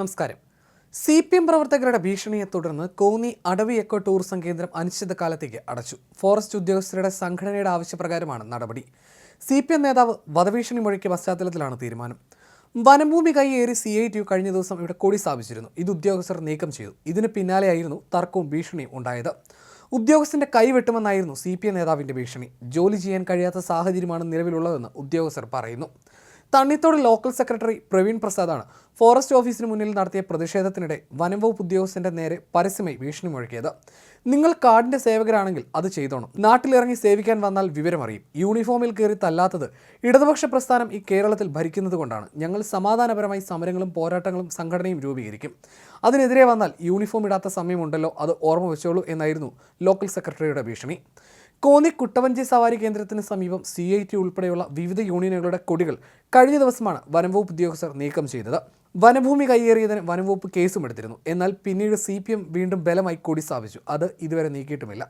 നമസ്കാരം. C P M പ്രവർത്തകരുടെ ഭീഷണിയെ തുടർന്ന് കോന്നി അടവി എക്കോ ടൂറിസം കേന്ദ്രം അനിശ്ചിതകാലത്തേക്ക് അടച്ചു. ഫോറസ്റ്റ് ഉദ്യോഗസ്ഥരുടെ സംഘടനയുടെ ആവശ്യപ്രകാരമാണ് നടപടി. സി പി എം നേതാവ് വധഭീഷണി മൊഴിക്കിയ പശ്ചാത്തലത്തിലാണ് തീരുമാനം. വനഭൂമി കൈയേറി സി ഐ ടി കഴിഞ്ഞ ദിവസം ഇവിടെ കൊടി സ്ഥാപിച്ചിരുന്നു. ഇത് ഉദ്യോഗസ്ഥർ നീക്കം ചെയ്തു. ഇതിന് പിന്നാലെയായിരുന്നു തർക്കവും ഭീഷണിയും ഉണ്ടായത്. ഉദ്യോഗസ്ഥന്റെ കൈ വെട്ടുമെന്നായിരുന്നു സി പി എം നേതാവിന്റെ ഭീഷണി. ജോലി ചെയ്യാൻ കഴിയാത്ത സാഹചര്യമാണ് നിലവിലുള്ളതെന്ന് ഉദ്യോഗസ്ഥർ പറയുന്നു. തണ്ണിത്തോട് ലോക്കൽ സെക്രട്ടറി പ്രവീൺ പ്രസാദാണ്. ഫോറസ്റ്റ് ഓഫീസിന് മുന്നിൽ നടത്തിയ പ്രതിഷേധത്തിനിടെ വനംവകുപ്പ് ഉദ്യോഗസ്ഥന്റെ നേരെ പരസ്യമായി ഭീഷണി മുഴക്കിയത്. നിങ്ങൾ കാടിന്റെ സേവകരാണെങ്കിൽ അത് ചെയ്തോണം. നാട്ടിലിറങ്ങി സേവിക്കാൻ വന്നാൽ വിവരമറിയും. യൂണിഫോമിൽ കയറി തല്ലാത്തത് ഇടതുപക്ഷ പ്രസ്ഥാനം ഈ കേരളത്തിൽ ഭരിക്കുന്നത് കൊണ്ടാണ്. ഞങ്ങൾ സമാധാനപരമായി സമരങ്ങളും പോരാട്ടങ്ങളും സംഘടനയും രൂപീകരിക്കും. അതിനെതിരെ വന്നാൽ യൂണിഫോം ഇടാത്ത സമയമുണ്ടല്ലോ അത് ഓർമ്മ വെച്ചോളൂ എന്നായിരുന്നു ലോക്കൽ സെക്രട്ടറിയുടെ ഭീഷണി. കോന്നി കുട്ടവഞ്ചി സവാരി കേന്ദ്രത്തിന് സമീപം സി ഐ ടി ഉൾപ്പെടെയുള്ള വിവിധ യൂണിയനുകളുടെ കൊടികൾ കഴിഞ്ഞ ദിവസമാണ് വനംവകുപ്പ് ഉദ്യോഗസ്ഥർ നീക്കം ചെയ്തത്. വനഭൂമി കൈയേറിയതിന് വനംവകുപ്പ് കേസും എടുത്തിരുന്നു. എന്നാൽ പിന്നീട് സി വീണ്ടും ബലമായി കൊടി സ്ഥാപിച്ചു. അത് ഇതുവരെ നീക്കിയിട്ടുമില്ല.